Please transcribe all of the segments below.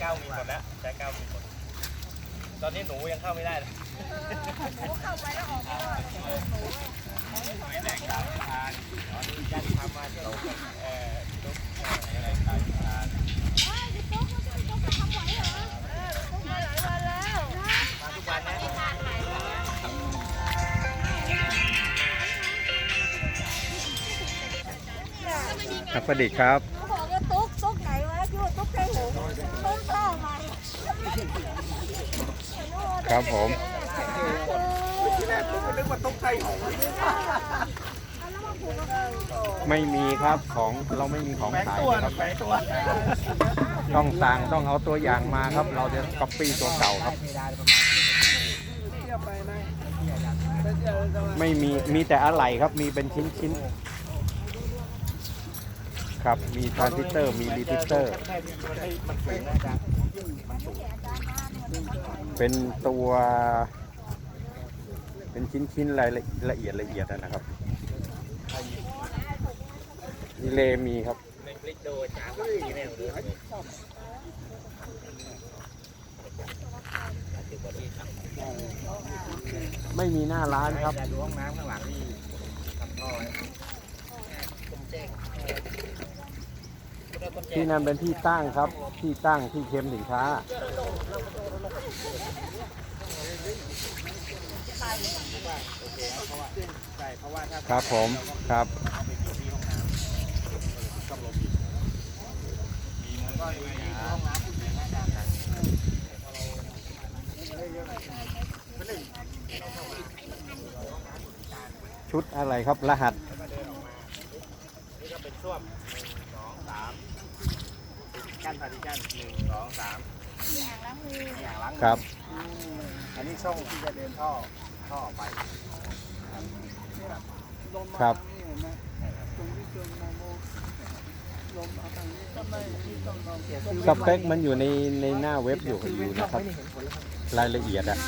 เก้ามีหมดแล้แจ็เก้ามีหมดตอนนี้หนูยังเข้าไม่ได้เลยหนูเข้าไปแล้วออกไม่ได้หนูไม่แรงดาวทานตอนนี้ยันทำมาเที่ยวเอ่อลุกอะไรต่างๆครับสวัสดีครับ ครับผมไม่มีครับของเราไม่มีของขายตัวครับตัวต้องสั่งต้องเอาตัวอย่างมาครับ เราจะก๊อปปี้ตัวเก่าครับ ไม่มีมีแต่อะไหล่ครับมีเป็นชิ้นชิ้นๆ ครับ มีทรานซิสเตอร์ มีรีพิเตอร์แค่ที่มันให้มันสูงนะอร์ เป็นตัว เป็นชิ้นชิ้นๆรายละเอียดละเอียดนะครับดีเลย์มีครับไม่มีหน้าร้านครับดูห้องน้ำข้างหลังที่ทำท่อไว้ ที่นั่นเป็นที่ตั้งครับ ที่ตั้งที่เค็มสินค้า ครับผมครับชุดอะไรครับรหัสนี่ก็เป็นส้วง กั้นพาร์ติชันหนึ่งสองสามอย่างล้างมืออย่างล้างมือครับ อันนี้ช่องที่จะเดินท่อท่อออกไปครับ สเปคมันอยู่ในในหน้าเว็บอยู่อยู่นะครับ รายละเอียดอะ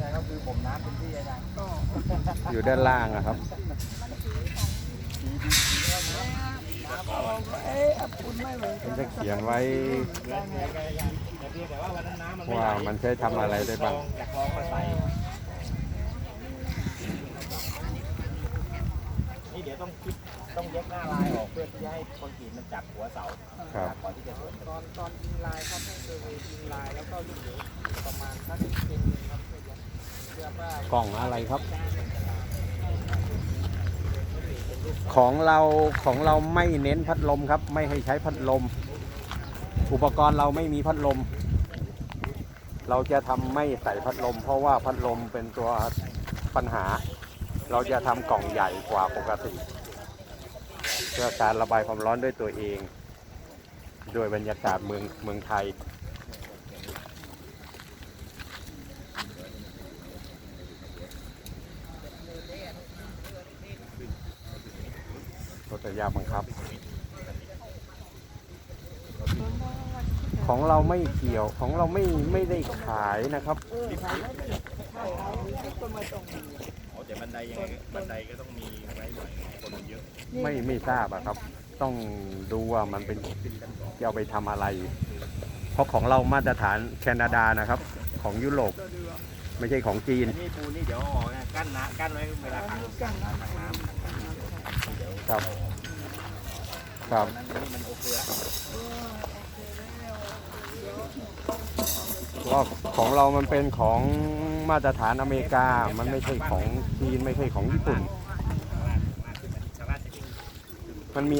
นี่ก็คือผมน้ำเป็นที่อาจารย์อยู่ด้านล่างอะครับมันจะเขียนไว้แต่เพียงแต่ว่าวันนั้นน้ำมันไม่ว่ามันใช้ทำอะไรได้บ้าง จากคลองมาใส่นี่เดี๋ยวต้องคิดต้องยกหน้าลายออกเพื่อที่จะให้คอนกรีตมันจับหัวเสาครับ ก่อนที่จะสวนตอนตอนยิงลายครับให้ดูยิงลายแล้วก็ลูกเหลือประมาณสักเซนนึงครับเพื่อว่า กล่องอะไรครับ ของเราของเราไม่เน้นพัดลมครับ ไม่ให้ใช้พัดลม อุปกรณ์เราไม่มีพัดลม เราจะทำไม่ใส่พัดลม เพราะว่าพัดลมเป็นตัวปัญหา เราจะทำกล่องใหญ่กว่าปกติ เพื่อการระบายความร้อนด้วยตัวเอง โดยบรรยากาศเมืองเมืองไทย รถยาบังคับ ของเราไม่เกี่ยวของเราไม่ไม่ได้ขายนะครับโอ้แต่บันไดยังไงบันไดก็ต้องมีไว้หน่อยคนมันเยอะไม่ไม่ทราบอะครับ ต้องดูว่ามันเป็นจะเอาไปทำอะไร เพราะของเรามาตรฐานแคนาดานะครับ ของยุโรปไม่ใช่ของจีน อันนี้ปูนี่เดี๋ยวเอาออกนะกั้นน้ำกั้นไว้เวลาขังกั้นน้ำขังน้ำ ครับ ครับนั้นนี่มันโอเคล้วว่าของเรามันเป็นของมาตรฐานอเมริกา มันไม่ใช่ของจีนไม่ใช่ของญี่ปุ่น มันมี